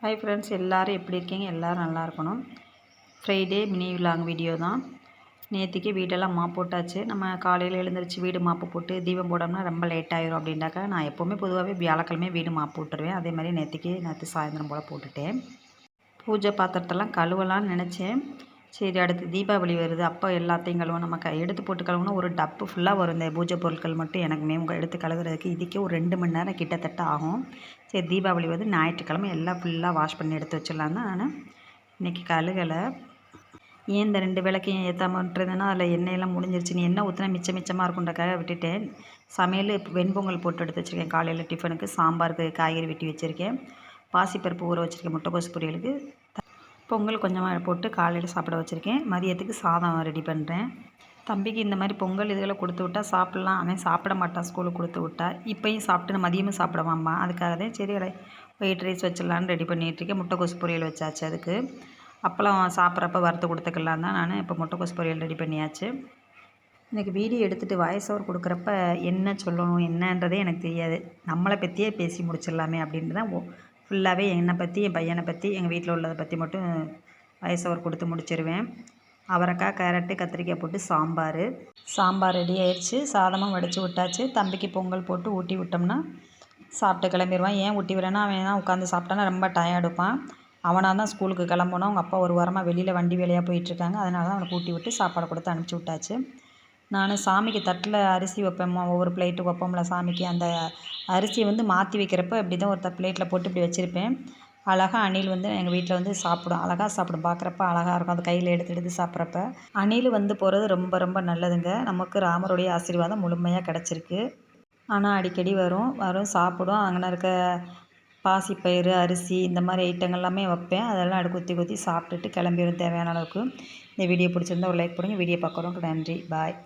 Hi friends எல்லோரும் எப்படி இருக்கீங்க? எல்லோரும் நல்லா இருக்கணும். ஃப்ரைடே மினி விலாங் வீடியோ தான். நேற்றுக்கு வீடெல்லாம் மாப் போட்டாச்சு. நம்ம காலையில் எழுந்திரிச்சு வீடு மாப்பு போட்டு தீபம் போடோம்னா ரொம்ப லேட் ஆயிரும் அப்படின்னாக்கா நான் எப்போவுமே பொதுவாகவே வியாழக்கிழமை வீடு மாப்பு போட்டுருவேன். அதே மாதிரி நேற்றுக்கு நேற்று சாயந்தரம் போல் போட்டுட்டேன். பூஜை பாத்திரத்தெல்லாம் கழுவலான்னு நினச்சேன். சரி அடுத்து தீபாவளி வருது. அப்போ எல்லாத்தையும் கழுவணும். நம்ம க எடுத்து போட்டு கழுவுனா ஒரு டப்பு ஃபுல்லாக வரும். இந்த பூஜை பொருட்கள் மட்டும் எனக்கு மேம் எடுத்து கழுவுறதுக்கு. இதுக்கே ஒரு ரெண்டு மணி நேரம் கிட்டத்தட்ட ஆகும். சரி தீபாவளி வந்து ஞாயிற்றுக்கிழமை எல்லாம் ஃபுல்லாக வாஷ் பண்ணி எடுத்து வச்சிடலாம் தான். இன்றைக்கி கழுகலை. ஏன் இந்த ரெண்டு விளக்கையும் ஏற்றாமன்றதுன்னா அதில் எண்ணெயெல்லாம் முடிஞ்சிருச்சு. நீ எண்ணெய் ஊற்றினா மிச்சம் மிச்சமாக இருக்குன்றக்காக விட்டுட்டேன். சமையல் வெண்பொங்கல் போட்டு எடுத்து வச்சுருக்கேன். காலையில் டிஃபனுக்கு சாம்பாருக்கு காய்கறி வெட்டி வச்சுருக்கேன். பாசிப்பருப்பு ஊற வச்சுருக்கேன். முட்டைக்கோசு பொரியலுக்கு. பொங்கல் கொஞ்சமாக போட்டு காலையில் சாப்பிட வச்சுருக்கேன். மதியத்துக்கு சாதம் ரெடி பண்ணுறேன் தம்பிக்கு இந்த மாதிரி பொங்கல் இதெல்லாம் கொடுத்து விட்டா சாப்பிட்லாம். அவன் சாப்பிட மாட்டான் ஸ்கூலுக்கு கொடுத்து விட்டா. இப்போயும் சாப்பிட்டு மதியமும் சாப்பிடுவாம்மா அதுக்காக தான் சரி ஒயிட் ரைஸ் வச்சிடலான்னு ரெடி பண்ணிகிட்ருக்கேன் முட்டைக்கோசு பொரியல் வச்சாச்சு அதுக்கு. அப்போலாம் சாப்பிட்றப்ப வறுத்து கொடுத்துக்கலாம் தான் நான். இப்போ முட்டைக்கோசு பொரியல் ரெடி பண்ணியாச்சு. எனக்கு வீடியோ எடுத்துகிட்டு வாய்ஸ் ஓவர் கொடுக்குறப்ப என்ன சொல்லணும் என்னன்றதே எனக்கு தெரியாது. நம்மளை பற்றியே பேசி முடிச்சிடலாமே அப்படின்ட்டு தான் ஃபுல்லாகவே என்னை பற்றி என் பையனை பற்றி எங்கள் வீட்டில் உள்ளதை பற்றி மட்டும் வயசவர் கொடுத்து முடிச்சிருவேன். அவரைக்காய் கேரட்டு கத்திரிக்காய் போட்டு சாம்பார். சாம்பார் ரெடி ஆயிடுச்சு சாதமும் வடித்து விட்டாச்சு. தம்பிக்கு பொங்கல் போட்டு ஊட்டி விட்டோம்னா சாப்பிட்டு கிளம்பிடுவான் ஏன் ஊட்டி விடனா அவன் தான் உட்காந்து சாப்பிட்டானா ரொம்ப டயர்டுப்பான் அவனாக தான் ஸ்கூலுக்கு கிளம்பணும். அவங்க அப்பா ஒரு வாரமாக வெளியில் வண்டி வேலையாக போயிட்டுருக்காங்க அதனால தான் அவனுக்கு ஊட்டி விட்டு சாப்பாடு கொடுத்து அனுப்பிச்சி விட்டாச்சு. நான் சாமிக்கு தட்டில் அரிசி வைப்பேம்மா ஒவ்வொரு பிளேட்டு வைப்போம்ல சாமிக்கு. அந்த அரிசியை வந்து மாற்றி வைக்கிறப்ப இப்படி தான் ஒரு பிளேட்டில் போட்டு இப்படி வச்சுருப்பேன். அழகாக அணில் வந்து எங்கள் வீட்டில் வந்து சாப்பிடும். அழகாக சாப்பிடும். பார்க்குறப்ப அழகாக இருக்கும். அது கையில் எடுத்து எடுத்து சாப்பிட்றப்ப. அணில் வந்து போகிறது ரொம்ப ரொம்ப நல்லதுங்க. நமக்கு ராமருடைய ஆசீர்வாதம் முழுமையாக கிடச்சிருக்கு. ஆனால் அடிக்கடி வரும். வரும் சாப்பிடும். அங்கே இருக்க பாசிப்பயிறு அரிசி இந்த மாதிரி ஐட்டங்கள் எல்லாமே வைப்பேன். அதெல்லாம் அடு குத்தி குத்தி சாப்பிட்டுட்டு கிளம்பிடும் தேவையான அளவுக்கு. இந்த வீடியோ பிடிச்சிருந்தா ஒரு லைக் பண்ணுங்கள் வீடியோ பார்க்குறோம் நன்றி. பாய்